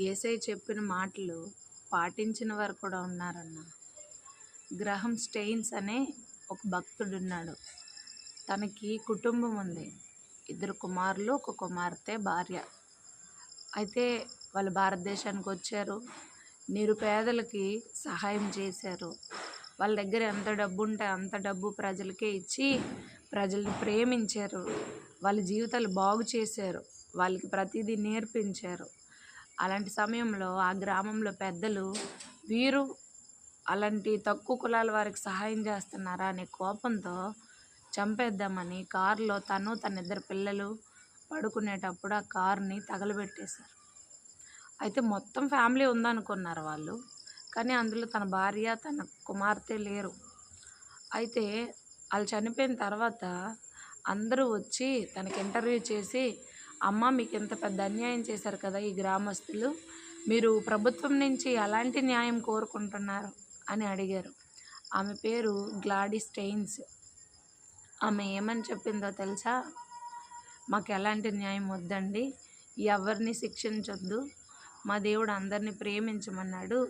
ఏసై చెప్పిన మాటలు పాటించిన వారు కూడా ఉన్నారన్న. గ్రహం స్టెయిన్స్ అనే ఒక భక్తుడు ఉన్నాడు తనకి కుటుంబం ఉంది. ఇద్దరు కుమారులు ఒక కుమార్తె భార్య. అయితే వాళ్ళు భారతదేశానికి వచ్చారు. నిరుపేదలకి సహాయం చేశారు. వాళ్ళ దగ్గర ఎంత డబ్బు ఉంటే అంత డబ్బు ప్రజలకే ఇచ్చి ప్రజల్ని ప్రేమించారు. వాళ్ళ జీవితాలు బాగు చేశారు. వాళ్ళకి ప్రతిదీ నేర్పించారు. అలాంటి సమయంలో ఆ గ్రామంలో పెద్దలు వీరు అలాంటి తక్కువ కులాల వారికి సహాయం చేస్తున్నారా అనే కోపంతో చంపేద్దామని కారులో తను తన ఇద్దరు పిల్లలు పడుకునేటప్పుడు ఆ కారుని తగలబెట్టేశారు. అయితే మొత్తం ఫ్యామిలీ ఉందనుకున్నారు వాళ్ళు కానీ అందులో తన భార్య తన కుమార్తె లేరు. అయితే వాళ్ళు చనిపోయిన తర్వాత అందరూ వచ్చి తనకి ఇంటర్వ్యూ చేసి అమ్మ మీకు ఇంత పెద్ద అన్యాయం చేశారు కదా ఈ గ్రామస్తులు. మీరు ప్రభుత్వం నుంచి ఎలాంటి న్యాయం కోరుకుంటున్నారు అని అడిగారు. ఆమె పేరు గ్లాడీ స్టెయిన్స్. ఆమె ఏమని చెప్పిందో తెలుసా? మాకు ఎలాంటి న్యాయం వద్దండి. ఎవరిని శిక్షించొద్దు. మా దేవుడు అందరినీ ప్రేమించమన్నాడు.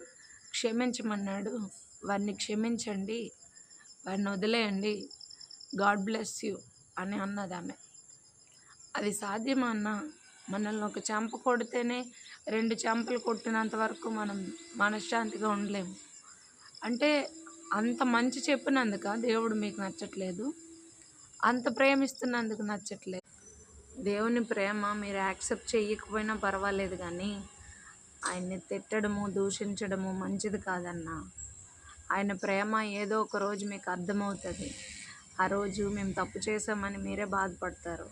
క్షమించమన్నాడు. వారిని క్షమించండి. వారిని వదిలేయండి. గాడ్ బ్లెస్ యూ అని అన్నది ఆమె. అది సాధ్యమా అన్న? మనల్ని ఒక చెంప కొడితేనే రెండు చెంపలు కొట్టినంత వరకు మనం మనశ్శాంతిగా ఉండలేము. అంటే అంత మంచి చెప్పినందుక దేవుడు మీకు నచ్చట్లేదు. అంత ప్రేమిస్తున్నందుకు నచ్చట్లేదు. దేవుని ప్రేమ మీరు యాక్సెప్ట్ చేయకపోయినా పర్వాలేదు కానీ ఆయన్ని తిట్టడము దూషించడము మంచిది కాదన్న. ఆయన ప్రేమ ఏదో ఒక రోజు మీకు అర్థమవుతుంది. ఆ రోజు మేము తప్పు చేసామని మీరే బాధపడతారు.